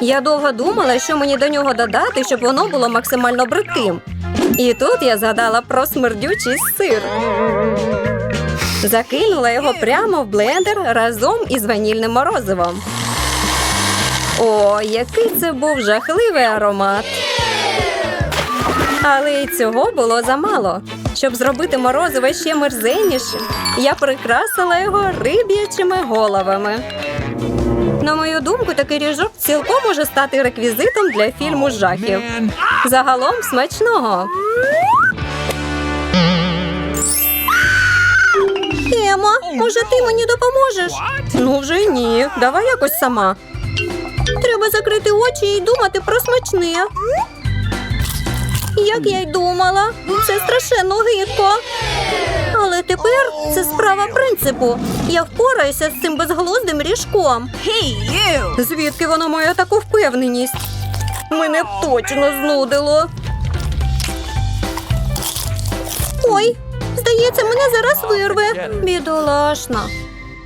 Я довго думала, що мені до нього додати, щоб воно було максимально бридким. І тут я згадала про смердючий сир. Закинула його прямо в блендер разом із ванільним морозивом. О, який це був жахливий аромат. Але й цього було замало. Щоб зробити морозиво ще мерзеннішим, я прикрасила його риб'ячими головами. На мою думку, такий ріжок цілком може стати реквізитом для фільму жахів. Загалом смачного. Ема, може ти мені допоможеш? Ну вже ні. Давай якось сама. Треба закрити очі і думати про смачне. Як я й думала, це страшенно гидко. Але тепер це справа принципу. Я впораюся з цим безглуздим ріжком. Hey! Звідки воно має таку впевненість? Мене точно знудило. Ой, здається, мене зараз вирве. Бідолашна.